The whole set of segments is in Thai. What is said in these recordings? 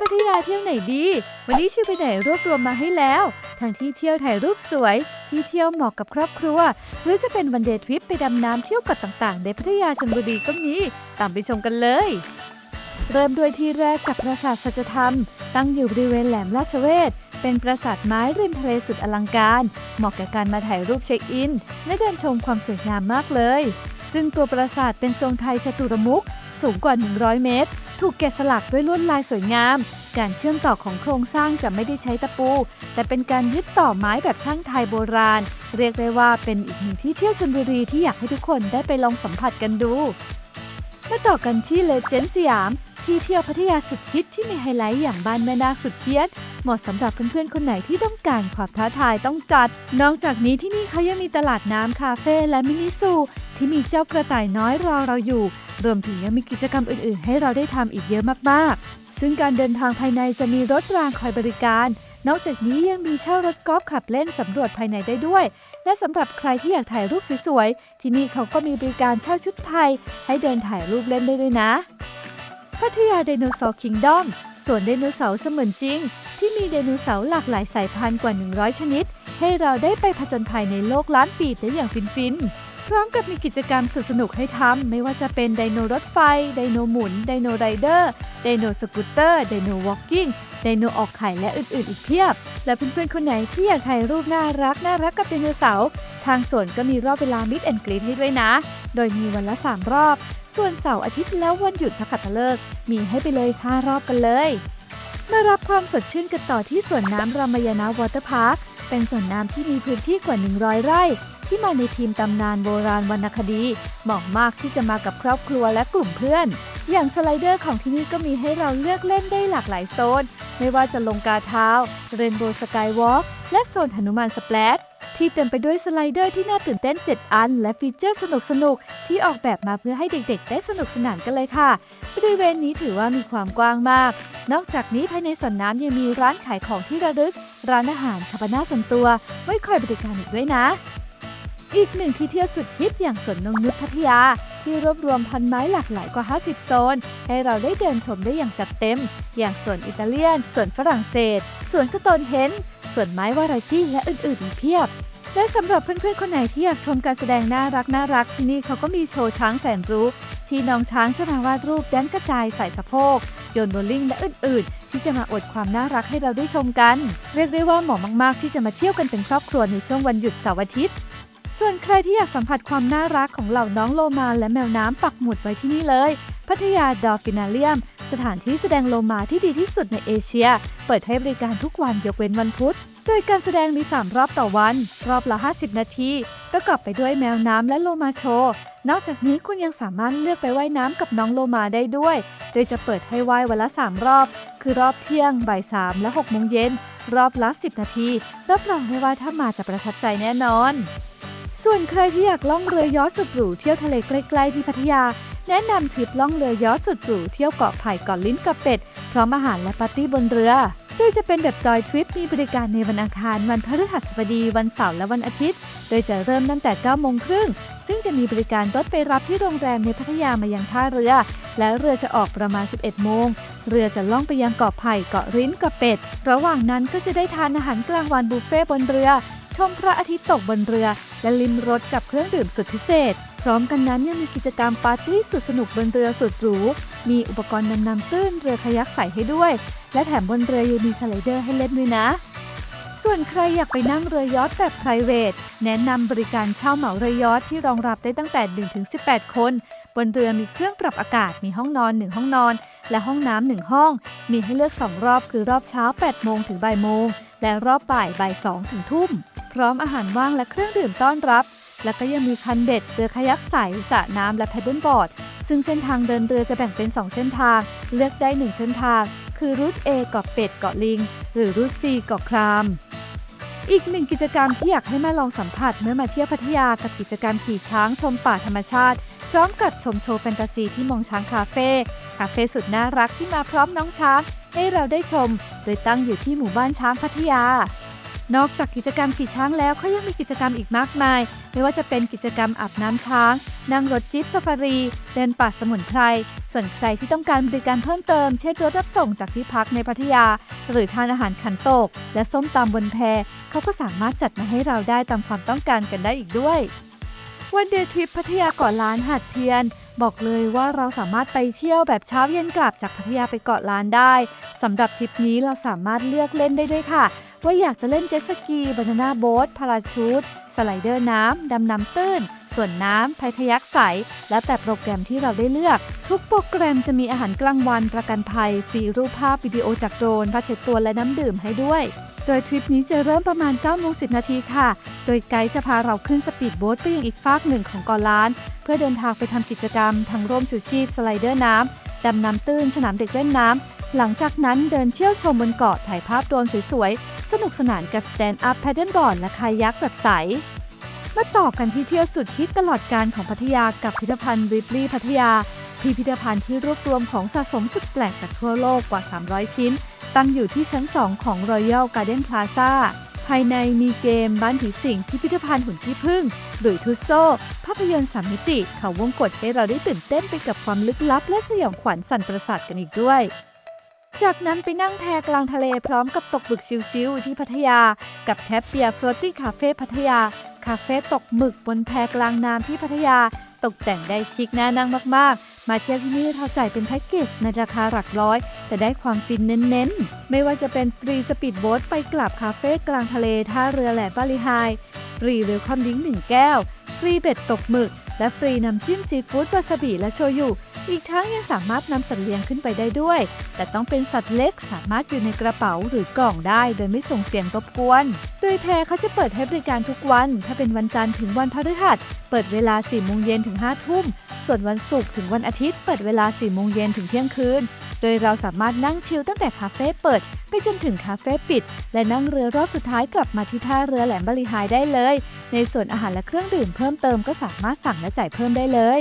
พัทยาเที่ยวไหนดี วันนี้ชิวไปไหนรวบรวมมาให้แล้ว ทั้งที่เที่ยวถ่ายรูปสวย ที่เที่ยวเหมาะกับครอบครัว หรือจะเป็นวันเดย์ทริปไปดำน้ำเที่ยวเกาะต่างๆ ในพัทยาชลบุรีก็มี ตามไปชมกันเลย เริ่มด้วยที่แรกกับปราสาทสัจธรรม ตั้งอยู่บริเวณแหลมราชเวศเป็นปราสาทไม้ริมทะเลสุดอลังการ เหมาะกับการมาถ่ายรูปเช็คอิน และเดินชมความสวยงามมากเลย ซึ่งตัวปราสาทเป็นทรงไทยจตุรมุข สูงกว่า 100 เมตร ถูกแกะสลักด้วยลวดลายสวยงาม การเชื่อมต่อของโครงสร้างจะไม่ได้ใช้ตะปู แต่เป็นการยึดต่อไม้แบบช่างไทยโบราณ เรียกได้ว่าเป็นอีกหนึ่งที่เที่ยวชลบุรีที่อยากให้ทุกคนได้ไปลองสัมผัสกันดู มาต่อกันที่เลเจนด์สยาม ที่เที่ยวพัทยาสุดฮิตที่มีไฮไลท์อย่างบ้านแม่นาคสุดเพี้ยนเหมาะสำหรับเพื่อนๆคนไหนที่ต้องการความท้าทายต้องจัด นอกจากนี้ที่นี่เขายังมีตลาดน้ำคาเฟ่และมินิซูที่มีเจ้ากระต่ายน้อยรอเราอยู่ รวมถึงยังมีกิจกรรมอื่นๆ ให้เราได้ทำอีกเยอะมากๆ ซึ่งการเดินทางภายในจะมีรถรางคอยบริการ นอกจากนี้ยังมีเช่ารถกอล์ฟขับเล่นสำรวจภายในได้ด้วย และสำหรับใครที่อยากถ่ายรูปสวยๆ ที่นี่เขาก็มีบริการเช่าชุดไทย ให้เดินถ่ายรูปเล่นได้ด้วยนะ พัทยาไดโนเสาร์คิงดอมสวนไดโนเสาร์เสมือนจริง ที่มีไดโนเสาร์หลากหลายสายพันธุ์กว่า 100 ชนิด ให้เราได้ไปผจญภัยในโลกล้านปีได้อย่างฟินๆ พร้อมกับมีกิจกรรมสุดสนุกให้ทำไม่ว่าจะเป็นไดโนรถไฟ ไดโนหมุน ไดโนไรเดอร์ ไดโนสกูตเตอร์ ไดโนวอล์กิ้ง ไดโนออกไข่และอื่นๆอีกเพียบ และเพื่อนๆคนไหนที่อยากถ่ายรูปน่ารักน่ารักกับไดโนเสาร์ทางสวนก็มีรอบเวลามิดแอนกรีนให้ด้วยนะ โดยมีวันละ 3 รอบ ส่วนเสาร์อาทิตย์แล้ววันหยุดนักขัตฤกษ์มีให้ไปเลย 5 รอบกันเลยมารับความสดชื่นกันต่อที่สวนน้ำรามยายณวอเตอร์พาร์ค เป็นสวนน้ำที่มีพื้นที่กว่า 100 ไร่ ที่มาในทีมตำนานโบราณวรรณคดี เหมาะมากที่จะมากับครอบครัวและกลุ่มเพื่อน อย่างสไลเดอร์ของที่นี่ก็มีให้เราเลือกเล่นได้หลากหลายโซน ไม่ว่าจะลงกาเท้า เรนโบว์สกายวอล์กและโซนหนุมานสแปลชที่เต็มไปด้วยสไลเดอร์ที่น่าตื่นเต้น 7 อัน และฟีเจอร์สนุกๆที่ออกแบบมาเพื่อให้เด็กๆ ได้สนุกสนานกันเลยค่ะ บริเวณนี้ถือว่ามีความกว้างมาก นอกจากนี้ภายในสวนน้ำยังมีร้านขายของที่ระลึก ร้านอาหารคาบาน่าส่วนตัวไว้คอยบริการอีกด้วยนะ อีกหนึ่งที่เที่ยวสุดฮิตอย่างสวนนงนุษพัทยา ที่รวบรวมพันไม้หลากหลายกว่า 50 โซน ให้เราได้เดินชมได้อย่างจัดเต็ม อย่างสวนอิตาเลียน สวนฝรั่งเศส สวนสโตนเฮนจ์สวนไม้วาไรตี้และอื่นๆอีกเพียบ และสำหรับเพื่อนๆคนไหนที่อยากชมการแสดงน่ารักน่ารักที่นี่เขาก็มีโชว์ช้างแสนรู้ที่น้องช้างจะมาวาดรูปแดนกระจายใส่สะโพกโยนโบลิ่งและอื่นๆ ที่จะมาอดความน่ารักให้เราได้ชมกัน เรียกได้ว่าเหมาะมากๆ ที่จะมาเที่ยวกันเป็นครอบครัวในช่วงวันหยุดเสาร์อาทิตย์ ส่วนใครที่อยากสัมผัสความน่ารักของเหล่าน้องโลมาและแมวน้ำปักหมุดไว้ที่นี่เลย พัทยาดอฟินาเลียม สถานที่แสดงโลมาที่ดีที่สุดในเอเชีย เปิดให้บริการทุกวันยกเว้นวันพุธ โดยการแสดงมี 3 รอบต่อวัน รอบละ 50 นาที ประกอบไปด้วยแมวน้ำและโลมาโชว์นอกจากนี้คุณยังสามารถเลือกไปว่ายน้ำกับน้องโลมาได้ด้วย โดยจะเปิดให้ว่ายวันละ 3 รอบ คือรอบเที่ยง บ่าย 3 และ6โมงเย็น รอบละ 10 นาที รับรองได้ว่าถ้ามาจะประทับใจแน่นอน ส่วนใครที่อยากล่องเรือยอสุดหรูเที่ยวทะเลใกล้ๆที่พัทยา แนะนำทริปล่องเรือยอสุดหรูเที่ยวเกาะไผ่เกาะลิ้นกับเป็ด พร้อมอาหารและปาร์ตี้บนเรือ โดยจะเป็นแบบจอยทริปมีบริการในวันอังคาร วันพฤหัสบดี วันเสาร์และวันอาทิตย์ โดยจะเริ่มตั้งแต่9โมงครึ่ง ซึ่งจะมีบริการรถไปรับที่โรงแรมในพัทยามายังท่าเรือ และเรือจะออกประมาณ 11 โมง เรือจะล่องไปยังเกาะไผ่เกาะริ้นกับเป็ด ระหว่างนั้นก็จะได้ทานอาหารกลางวันบุฟเฟ่บนเรือ ชมพระอาทิตย์ตกบนเรือ และลิมรสกับเครื่องดื่มสุดพิเศษ พร้อมกันนั้นยังมีกิจกรรมปาร์ตี้สุดสนุกบนเรือสุดหรู มีอุปกรณ์ดำน้ำตื้นเรือคายักใส่ให้ด้วย และแถมบนเรือยังมีสไลเดอร์ให้เล่นด้วยนะ ส่วนใครอยากไปนั่งเรือยอชต์แบบ p r i v a t แนะนำบริการเช่าเหมาเรือยอชต์ที่รองรับได้ตั้งแต่ 1-18 คน บนเรือมีเครื่องปรับอากาศ มีห้องนอน 1 ห้องนอน และห้องน้ำหนึ่งห้อง มีให้เลือก 2 รอบคือรอบเช้า 8 โมงถึงบ่ายโมง และรอบบ่ายบ่าย2ถึงทุ่ม ร้อมอาหารว่างและเครื่องดื่มต้อนรับ แล้วก็ยังมีคันเบ็ดเรือคายักใสสระน้ำและแพดเดิลบอร์ด ซึ่งเส้นทางเดินเรือจะแบ่งเป็น 2 เส้นทาง เลือกได้ 1 เส้นทาง คือรูท A เกาะเป็ดเกาะลิง หรือรูท C เกาะคราม อีกหนึ่งกิจกรรมที่อยากให้มาลองสัมผัสเมื่อมาเที่ยวพัทยากับกิจกรรมขี่ช้างชมป่าธรรมชาติ พร้อมกับชมโชว์แฟนตาซีที่มองช้างคาเฟ่คาเฟ่สุดน่ารักที่มาพร้อมน้องช้างให้เราได้ชม โดยตั้งอยู่ที่หมู่บ้านช้างพัทยา นอกจากกิจกรรมขี่ช้างแล้วเขายังมีกิจกรรมอีกมากมาย ไม่ว่าจะเป็นกิจกรรมอาบน้ำช้าง นั่งรถจิ๊ปซาฟารี เดินป่าสมุนไพร ส่วนใครที่ต้องการบริการเพิ่มเติม เช่นรถรับส่งจากที่พักในพัทยา หรือทานอาหารขันโตก และส้มตำบนแพเขาก็สามารถจัดมาให้เราได้ตามความต้องการกันได้อีกด้วยวันเดย์ทริปพัทยาเกาะล้านหาดเทียน บอกเลยว่าเราสามารถไปเที่ยวแบบเช้าเย็นกลับจากพัทยาไปเกาะล้านได้สำหรับทริปนี้เราสามารถเลือกเล่นได้ด้วยค่ะ ว่าอยากจะเล่นเจ็ตสกีบานาน่าโบ๊ทพาราชูต สไลเดอร์น้ำ ดำน้ำตื้น ส่วนน้ำพายคยักใส แล้วแต่โปรแกรมที่เราได้เลือก ทุกโปรแกรมจะมีอาหารกลางวันประกันภัย ฟรีรูปภาพวิดีโอจากโดรนผ้าเช็ดตัวและน้ำดื่มให้ด้วย โดยทริปนี้จะเริ่มประมาณ9โมง10 นาทีค่ะ โดยไกด์จะพาเราขึ้นสปีดโบ๊ทไปยังอีกฟากหนึ่งของเกาะล้าน เพื่อเดินทางไปทำกิจกรรมทั้งร่มชูชีพสไลเดอร์น้ำดำน้ำตื้นสนามเด็กเล่นน้ำหลังจากนั้นเดินเที่ยวชมบนเกาะถ่ายภาพโดรนสวยๆ สนุกสนานกับสแตนด์อัพแพดเดิลบอร์ดและคายักแบบใส มาต่อกันที่เที่ยวสุดฮิตตลอดการของพัทยากับพิพิธภัณฑ์ริปลีย์พัทยา พิพิธภัณฑ์ที่รวบรวมของสะสมสุดแปลกจากทั่วโลกกว่า 300 ชิ้น ตั้งอยู่ที่ชั้น 2 ของ Royal Garden Plaza ภายในมีเกมบ้านผีสิงพิพิธภัณฑ์หุ่นขี้ผึ้งหรือทุโซ ภาพยนตร์สามมิติ เขาวงกฏให้เราได้ตื่นเต้นไปกับความลึกลับและสยองขวัญสั่นประสาทกันอีกด้วย จากนั้นไปนั่งแพกลางทะเลพร้อมกับตกบึกชิวๆที่พัทยา กับแทบเปียฟลอตตี้คาเฟ่พัทยา คาเฟ่ตกหมึกบนแพกลางน้ำที่พัทยา ตกแต่งได้ชิคน่านั่งมากๆ มาเที่ยวที่นี่เราจ่ายเป็นแพ็กเกจในราคาหลักร้อย แต่ได้ความฟินเน้นๆ ไม่ว่าจะเป็นฟรีสปีดโบ๊ทไปกลับคาเฟ่กลางทะเลท่าเรือแหลมบาลีไฮฟรีเวลคัมดิ้งหนึ่งแก้วฟรีเบ็ดตกหมึก และฟรีน้ำจิ้มซีฟู้ดวาซาบิและโชยุ อีกทั้งยังสามารถนำสัตว์เลี้ยงขึ้นไปได้ด้วย แต่ต้องเป็นสัตว์เล็กสามารถอยู่ในกระเป๋าหรือกล่องได้ โดยไม่ส่งเสียงรบกวน โดยแพรเขาจะเปิดให้บริการทุกวัน ถ้าเป็นวันจันทร์ถึงวันพฤหัส เปิดเวลา4โมงเย็นถึง5ทุ่ม ส่วนวันศุกร์ถึงวันอาทิตย์ เปิดเวลา4โมงเย็นถึงเที่ยงคืน ดยเราสามารถนั่งชิลตั้งแต่คาเฟ่เปิด ไปจนถึงคาเฟ่ปิด และนั่งเรือรอบสุดท้ายกลับมาที่ท่าเรือแหลมบริหายได้เลย ในส่วนอาหารและเครื่องดื่มเพิ่มเติมก็สามารถสั่งและจ่ายเพิ่มได้เลย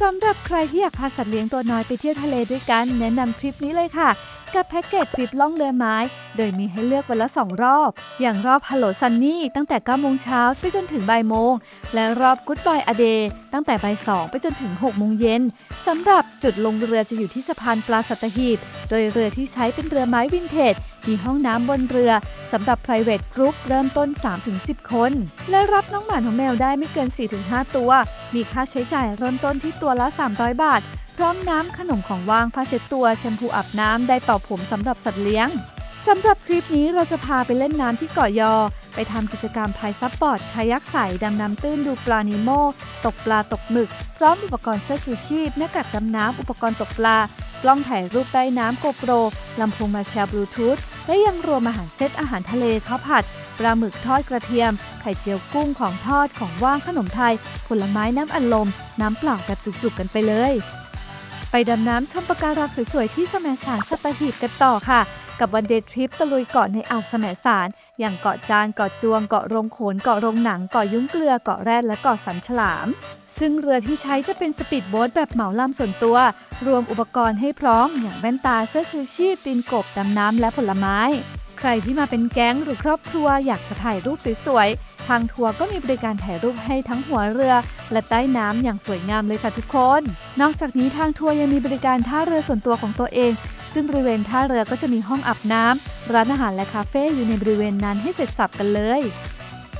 สำหรับใครที่อยากพาสัตว์เลี้ยงตัวน้อยไปเที่ยวทะเลด้วยกัน แนะนำทริปนี้เลยค่ะ กับแพ็กเกจทริปล่องเรือไม้ โดยมีให้เลือกวันละ 2 รอบ อย่างรอบ Hello Sunny ตั้งแต่9โมงเช้าไปจนถึงบ่ายโมง และรอบ Goodbye a Day ตั้งแต่บ่าย2ไปจนถึง6โมงเย็นสำหรับจุดลงเรือจะอยู่ที่สะพานปลาสัตหีบ โดยเรือที่ใช้เป็นเรือไม้วินเทจ มีห้องน้ำบนเรือสำหรับ private group เริ่มต้น 3-10 คน และรับน้องหมาน้องแมวได้ไม่เกิน 4-5 ตัว มีค่าใช้จ่ายเริ่มต้นที่ตัวละ 300 บาท ร้อมน้ำขนมของว่างผ้าเช็ดตัวแชมพูอาบน้ำไดร์เป่าผมสำหรับสัตว์เลี้ยงสำหรับคลิปนี้เราจะพาไปเล่นน้ำที่เกาะยอ ไปทำกิจกรรมพายซับบอร์ดคายักใสดำน้ำตื้นดูปลานิโม ตกปลาตกหมึก พร้อมอุปกรณ์เสื้อชูชีพหน้ากากดำน้ำอุปกรณ์ตกปลากล้องถ่ายรูปใต้น้ำโกโปรลำโพงมาแชร์บลูทูธและยังรวมอาหารเซตอาหารทะเลข้าวผัดปลาหมึกทอดกระเทียม ไข่เจียวกุ้งของทอดของว่างขนมไทย ผลไม้น้ำอัดลม น้ำเปล่าแบบจุกๆกันไปเลย ไปดำน้ำชมปะการังสวยๆ ที่แสมสารสัตหีบกันต่อค่ะ กับวันเดย์ทริปตะลุยเกาะในอ่าวแสมสาร อย่างเกาะจานเกาะจวงเกาะโรงโขนเกาะโรงหนังเกาะยุ้งเกลือเกาะแรดและเกาะสันฉลาม ซึ่งเรือที่ใช้จะเป็นสปีดโบ๊ทแบบเหมาลำส่วนตัว รวมอุปกรณ์ให้พร้อม อย่างแว่นตาเสื้อชูชีพตีนกบดำน้ำและผลไม้ ใครที่มาเป็นแก๊งหรือครอบครัวอยากจะถ่ายรูปสวยๆ ทางทัวร์ก็มีบริการถ่ายรูปให้ทั้งหัวเรือ และใต้น้ำอย่างสวยงามเลยค่ะทุกคน นอกจากนี้ทางทัวร์ยังมีบริการท่าเรือส่วนตัวของตัวเอง ซึ่งบริเวณท่าเรือก็จะมีห้องอาบน้ำร้านอาหารและคาเฟ่อยู่ในบริเวณนั้นให้เสร็จสับกันเลย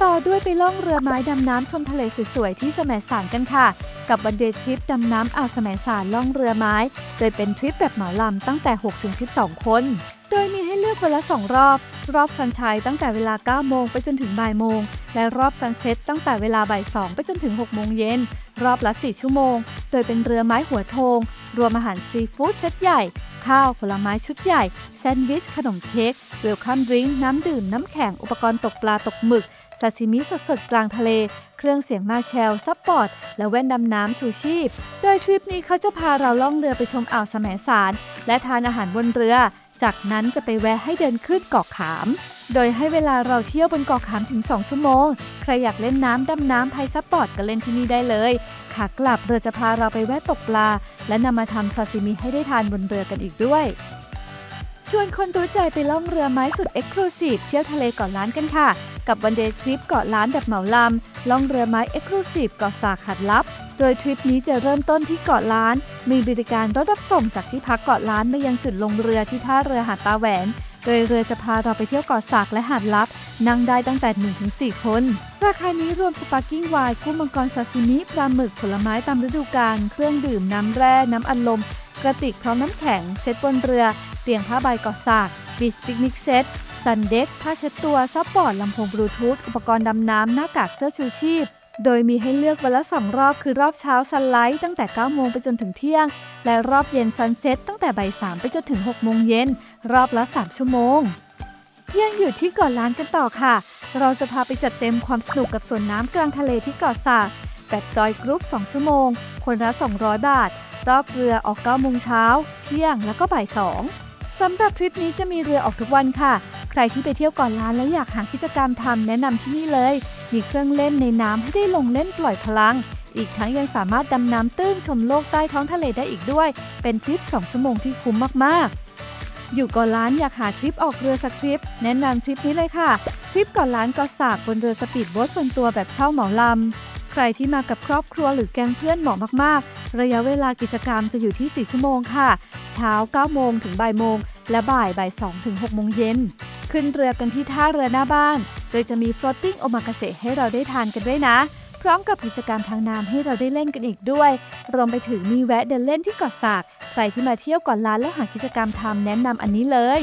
ต่อด้วยไปล่องเรือไม้ดำน้ำชมทะเลสวยๆที่แสมสารกันค่ะ กับวันเดย์ทริปดำน้ำอ่าวแสมสารล่องเรือไม้ โดยเป็นทริปแบบเหมาลำตั้งแต่ 6-12 คน โดยมีให้เลือกวันละ 2 รอบ รอบซันชัยตั้งแต่เวลา 9 โมงไปจนถึงบ่ายโมง และรอบซันเซ็ตตั้งแต่เวลาบ่าย 2 ไปจนถึง 6 โมงเย็น รอบละ 4 ชั่วโมง โดยเป็นเรือไม้หัวโทง รวมอาหารซีฟู้ดเซตใหญ่ ข้าว ผลไม้ชุดใหญ่ แซนด์วิช ขนมเค้ก เวลคัมดริงก์น้ำดื่ม น้ำแข็ง อุปกรณ์ตกปลาตกหมึกซาซิมิสดๆ กลางทะเล เครื่องเสียงมาแชล ซับบอร์ด และแว่นดำน้ำชูชีพ โดยทริปนี้เขาจะพาเราล่องเรือไปชมอ่าวแสมสาร และทานอาหารบนเรือ จากนั้นจะไปแวะให้เดินขึ้นเกาะขาม โดยให้เวลาเราเที่ยวบนเกาะขามถึง 2 ชั่วโมง ใครอยากเล่นน้ำดำน้ำพายซับบอร์ดก็เล่นที่นี่ได้เลย ขากลับเรือจะพาเราไปแวะตกปลา และนำมาทำซาซิมิให้ได้ทานบนเรือกันอีกด้วย ชวนคนรู้ใจไปล่องเรือไม้สุดเอ็กซ์คลูซีฟเที่ยวทะเลเกาะล้านกันค่ะ กับวันเดย์ทริปเกาะล้านแบบเหมาลำล่องเรือไม้เอ็กซ์คลูซีฟเกาะสากหัดลับ โดยทริปนี้จะเริ่มต้นที่เกาะล้าน มีบริการรถรับส่งจากที่พักเกาะล้านมายังจุดลงเรือที่ท่าเรือหาดตาแหวน โดยเรือจะพาเราไปเที่ยวเกาะสากและหาดลับ นั่งได้ตั้งแต่ 1-4 คน ราคานี้รวมสปาร์กิ้งไวน์กุ้งมังกรซาซิมิปลาหมึกผลไม้ตามฤดูกาลเครื่องดื่มน้ำแร่ น้ำอัดลม กระติกพร้อมน้ำแข็ง เซตบนเรือ เตียงผ้าใบเกาะสากบีชปิกนิกเซตซันเด็กผ้าเช็ดตัวซับบอร์ดลำโพงบลูทูธอุปกรณ์ดำน้ำหน้ากากเสื้อชูชีพ โดยมีให้เลือกวันละสองรอบคือรอบเช้าซันไลท์ตั้งแต่ 9 โมงไปจนถึงเที่ยง และรอบเย็นซันเซ็ตตั้งแต่บ่าย3ไปจนถึง 6 โมงเย็น รอบละ 3 ชั่วโมง ยังอยู่ที่เกาะล้านกันต่อค่ะ เราจะพาไปจัดเต็มความสนุกกับสวนน้ำกลางทะเลที่เกาะสาแบบจอยกรุ๊ป 2 ชั่วโมง คนละ 200 บาท รอบเรือออก9โมงเช้า เที่ยงแล้วก็บ่าย2สำหรับทริปนี้จะมีเรือออกทุกวันค่ะ ใครที่ไปเที่ยวเก่อนล้านแล้วอยากหากิจกรรมทำแนะนำที่นี่เลย มีเครื่องเล่นในน้ำให้ได้ลงเล่นปล่อยพลัง อีกทั้งยังสามารถดำน้ำตื้นชมโลกใต้ท้องทะเลได้อีกด้วย เป็นทริป 2 ชั่วโมงที่คุ้มมากๆอยู่เก่อนล้านอยากหาทริปออกเรือสักทริป แนะนำทริปนี้เลยค่ะ ทริปเก่อนล้านเกาะสากบนเรือสปีดโบ๊ทส่วนตัวแบบเช่าเหมาลำ ใครที่มากับครอบครัวหรือแก๊งเพื่อนเหมาะมากๆ ระยะเวลากิจกรรมจะอยู่ที่ 4 ชั่วโมงค่ะ เช้า 9 โมงถึงบ่ายโมง และบ่ายบ่าย2ถึง6โมงเย็น ขึ้นเรือกันที่ท่าเรือหน้าบ้าน โดยจะมี floating omakase ให้เราได้ทานกันด้วยนะ พร้อมกับกิจกรรมทางน้ำให้เราได้เล่นกันอีกด้วย รวมไปถึงมีแวะเดินเล่นที่เกาะสากใครที่มาเที่ยวก่อนล้านแล้วหากิจกรรมทำแนะนำอันนี้เลย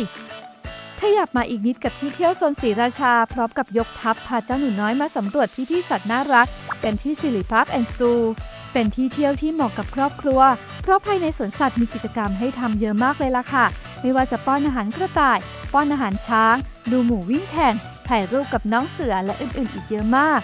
ถ้าอยากมาอีกนิดกับที่เที่ยวโซนศรีราชา พร้อมกับยกทัพพาเจ้าหนูน้อยมาสำรวจพิธีสัตว์น่ารัก กันที่สิริพาร์คแอนด์ซู เป็นที่เที่ยวที่เหมาะกับครอบครัว เพราะภายในสวนสัตว์มีกิจกรรมให้ทำเยอะมากเลยล่ะค่ะ ไม่ว่าจะป้อนอาหารกระต่าย ป้อนอาหารช้าง ดูหมูวิ่งแข่ง ถ่ายรูปกับน้องเสือและอื่นๆ อีกเยอะมาก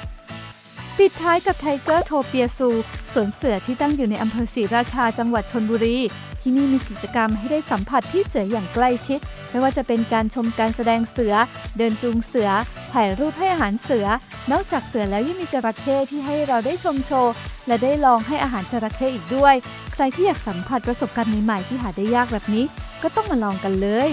ปิดท้ายกับไทเกอร์โทเปียซูสวนเสือที่ตั้งอยู่ในอำเภอศรีราชาจังหวัดชนบุรี ที่นี่มีกิจกรรมให้ได้สัมผัสพี่เสืออย่างใกล้ชิด ไม่ว่าจะเป็นการชมการแสดงเสือ เดินจูงเสือ ถ่ายรูปให้อาหารเสือ นอกจากเสือแล้วยังมีจระเข้ที่ให้เราได้ชมโชว์ และได้ลองให้อาหารจระเข้อีกด้วย ใครที่อยากสัมผัสประสบการณ์ใหม่ๆที่หาได้ยากแบบนี้ ก็ต้องมาลองกันเลย